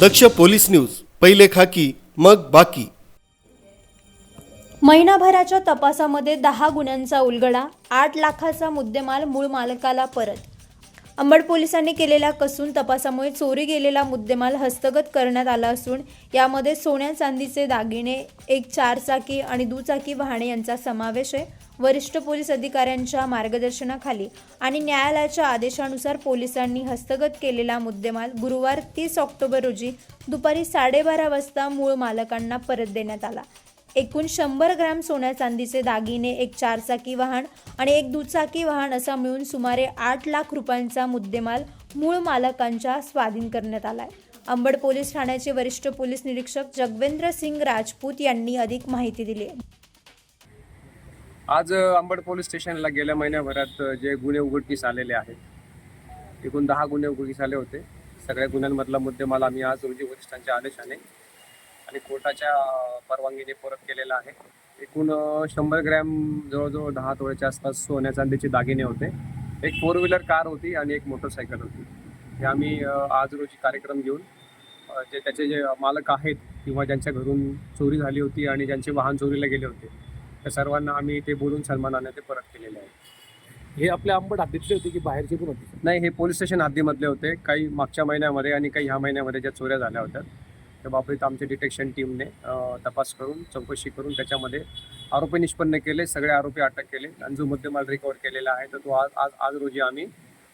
दक्ष police news पहिले खाकी मग बाकी. महिनाभराच्या तपासामध्ये दहा गुन्ह्यांचा उलगडा आठ लाखाचा मुद्देमाल मूळ मालकाला परत. अंबड पोलिसांनी केलेल्या कसून तपासामुळे चोरी गेलेला मुद्देमाल हस्तगत करण्यात आला असून यामध्ये सोन्या चांदीचे दागिने एक चारचाकी आणि दुचाकी वाहने यांचा समावेश आहे. वरिष्ठ पोलीस अधिकाऱ्यांच्या मार्गदर्शनाखाली आणि न्यायालयाच्या आदेशानुसार पोलिसांनी हस्तगत केलेला मुद्देमाल गुरुवार तीस ऑक्टोबर रोजी दुपारी साडेबारा वाजता मूळ मालकांना परत देण्यात आला. एकूण शंभर ग्रॅम सोन्या चांदीचे दागिने एक चारचाकी वाहन आणि एक दुचाकी वाहन असा मिळून सुमारे आठ लाख रुपयांचा मुद्देमाल मूळ मालकांच्या स्वाधीन करण्यात आलाय. अंबड पोलीस ठाण्याचे वरिष्ठ पोलीस निरीक्षक जगवेंद्र सिंग राजपूत यांनी अधिक माहिती दिली. आहे आज अंबड पोलीस स्टेशनला गेल्या महिन्याभरात जे गुन्हे उघडकीस आलेले आहेत एकूण दहा गुन्हे उघडकीस आले होते. सगळ्या गुन्ह्यांमधला मुद्देमाल आम्ही आज रोजी वरिष्ठांच्या आदेशाने आणि कोर्टाच्या परवानगीने परत केलेला आहे. एकूण शंभर ग्रॅम जवळजवळ दहा तोळ्याच्या आसपास सोन्या चांदीचे दागिने होते. एक फोर व्हीलर कार होती आणि एक मोटरसायकल होती. हे आम्ही आज रोजी कार्यक्रम घेऊन जे त्याचे जे मालक आहेत किंवा ज्यांच्या घरून चोरी झाली होती आणि ज्यांचे वाहन चोरीला गेले होते त्या सर्वांना आम्ही ते बोलून सन्मानाने ते परत केलेले आहे. हे आपल्या आंबट हद्दीतले होते की बाहेरचे पण होते? नाही हे पोलीस स्टेशन हद्दीमधले होते. काही मागच्या महिन्यामध्ये आणि काही ह्या महिन्यामध्ये ज्या चोऱ्या झाल्या होत्या त्या बाबतीत आमच्या डिटेक्शन टीमने तपास करून चौकशी करून त्याच्यामध्ये आरोपी निष्पन्न केले सगळे आरोपी अटक केले आणि जो मुद्देमाल रिकवर केलेला आहे तर तो आज आज आज रोजी आम्ही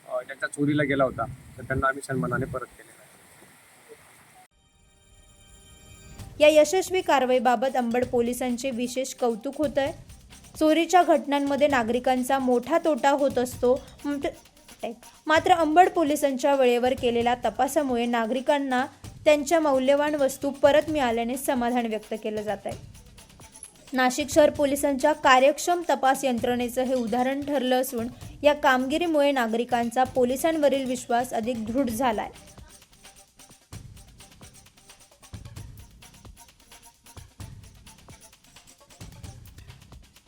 अ, चोरीला गेला होता. तर त्यांना आम्ही सन्मानाने परत केलेला आहे. या यशस्वी कारवाईबाबत अंबड पोलिसांचे विशेष कौतुक होत आहे चोरीच्या घटनांमध्ये नागरिकांचा मोठा तोटा होत असतो. मात्र- मात्र अंबड पोलिसांच्या वेळेवर केलेल्या तपासामुळे नागरिकांना त्यांच्या मौल्यवान वस्तू परत मिळाल्याने समाधान व्यक्त केलं जात आहे. नाशिक शहर पोलिसांच्या कार्यक्षम तपास यंत्रणेचं हे उदाहरण ठरलं असून या कामगिरीमुळे नागरिकांचा पोलिसांवरील विश्वास अधिक दृढ झालाय.